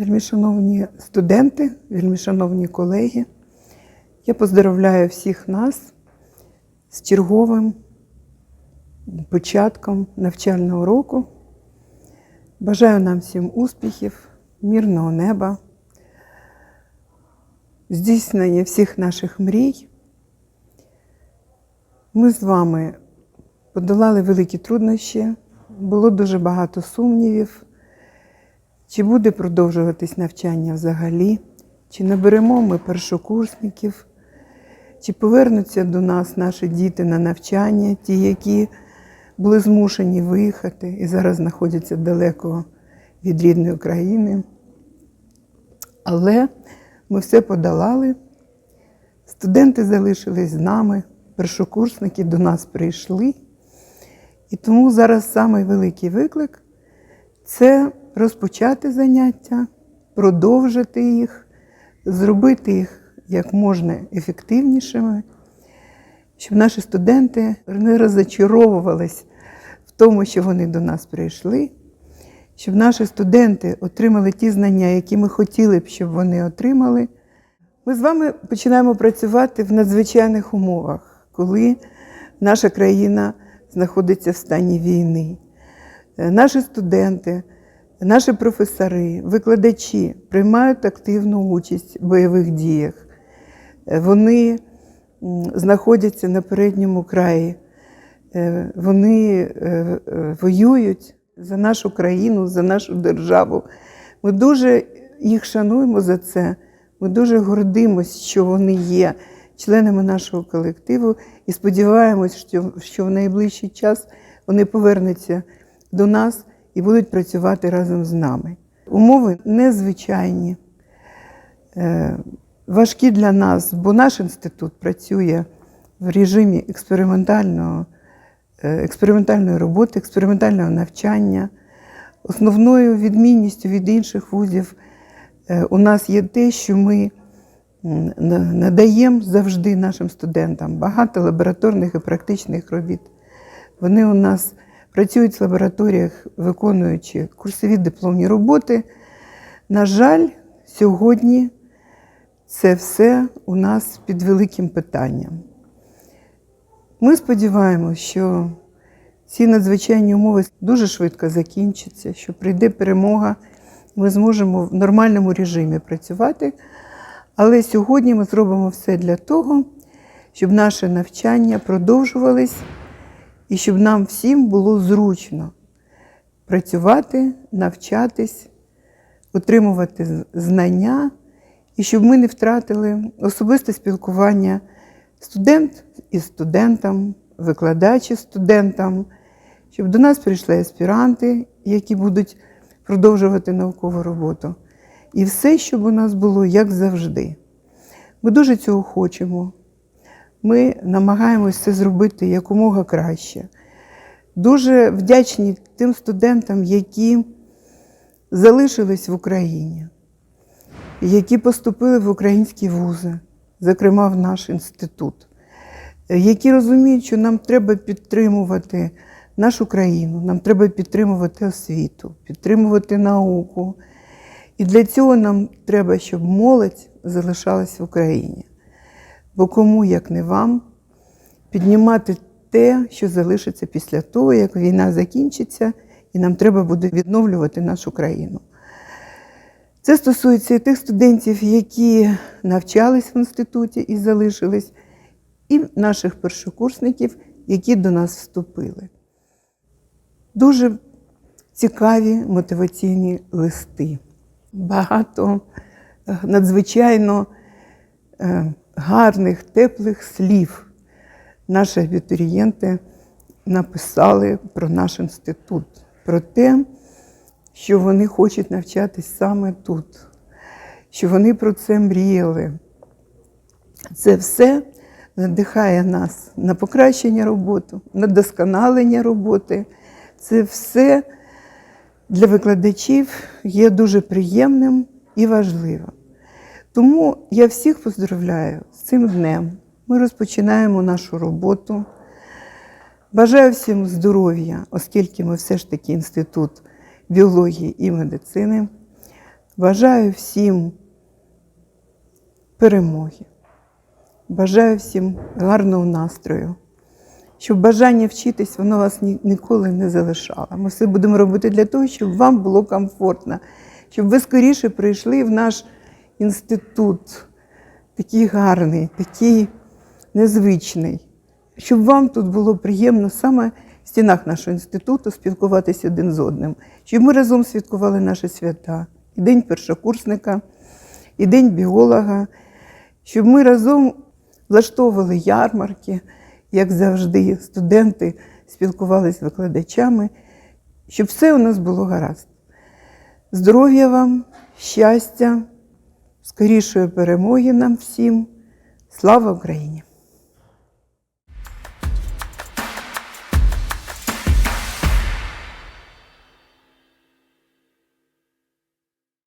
Вельмишановні студенти, вельмишановні колеги, я поздравляю всіх нас з черговим початком навчального року. Бажаю нам всім успіхів, мирного неба, здійснення всіх наших мрій. Ми з вами подолали великі труднощі, було дуже багато сумнівів. Чи буде продовжуватись навчання взагалі? Чи наберемо ми першокурсників? Чи повернуться до нас наші діти на навчання, ті, які були змушені виїхати і зараз знаходяться далеко від рідної країни? Але ми все подолали. Студенти залишились з нами, першокурсники до нас прийшли. І тому зараз самий великий виклик це розпочати заняття, продовжити їх, зробити їх як можна ефективнішими, щоб наші студенти не розочаровувались в тому, що вони до нас прийшли, щоб наші студенти отримали ті знання, які ми хотіли б, щоб вони отримали. Ми з вами починаємо працювати в надзвичайних умовах, коли наша країна знаходиться в стані війни. Наші студенти, наші професори, викладачі приймають активну участь в бойових діях. Е, Вони знаходяться на передньому краї, Е, вони е, воюють за нашу країну, за нашу державу. Ми дуже їх шануємо за це. Ми дуже гордимось, що вони є членами нашого колективу, і сподіваємось, що в найближчий час вони повернуться до нас і будуть працювати разом з нами. Умови незвичайні, е, важкі для нас, бо наш інститут працює в режимі експериментального, е, експериментальної роботи, експериментального навчання. Основною відмінністю від інших вузів е, у нас є те, що ми надаємо завжди нашим студентам багато лабораторних і практичних робіт. Вони у нас працюють в лабораторіях, виконуючи курсові дипломні роботи. На жаль, сьогодні це все у нас під великим питанням. Ми сподіваємося, що ці надзвичайні умови дуже швидко закінчаться, що прийде перемога, ми зможемо в нормальному режимі працювати. Але сьогодні ми зробимо все для того, щоб наше навчання продовжувалось і щоб нам всім було зручно працювати, навчатись, отримувати знання, і щоб ми не втратили особисте спілкування студент із студентом, викладач із студентом, щоб до нас прийшли аспіранти, які будуть продовжувати наукову роботу. І все, щоб у нас було як завжди. Ми дуже цього хочемо. Ми намагаємося це зробити якомога краще. Дуже вдячні тим студентам, які залишились в Україні, які поступили в українські вузи, зокрема в наш інститут, які розуміють, що нам треба підтримувати нашу країну, нам треба підтримувати освіту, підтримувати науку. І для цього нам треба, щоб молодь залишалась в Україні. Бо кому, як не вам, піднімати те, що залишиться після того, як війна закінчиться, і нам треба буде відновлювати нашу країну. Це стосується і тих студентів, які навчались в інституті і залишились, і наших першокурсників, які до нас вступили. Дуже цікаві мотиваційні листи. Багато е, надзвичайно е, гарних, теплих слів наші абітурієнти написали про наш інститут, про те, що вони хочуть навчатись саме тут, що вони про це мріяли. Це все надихає нас на покращення роботи, на досконалення роботи. Це все для викладачів є дуже приємним і важливим. Тому я всіх поздравляю з цим днем. Ми розпочинаємо нашу роботу. Бажаю всім здоров'я, оскільки ми все ж таки інститут біології і медицини. Бажаю всім перемоги. Бажаю всім гарного настрою. Щоб бажання вчитись, воно вас ні- ніколи не залишало. Ми все будемо робити для того, щоб вам було комфортно, щоб ви скоріше прийшли в наш інститут, такий гарний, такий незвичний, щоб вам тут було приємно саме в стінах нашого інституту спілкуватися один з одним, щоб ми разом святкували наші свята, і День першокурсника, і День біолога, щоб ми разом влаштовували ярмарки, як завжди, студенти спілкувалися з викладачами, щоб все у нас було гаразд. Здоров'я вам, щастя, скорішої перемоги нам всім. Слава Україні!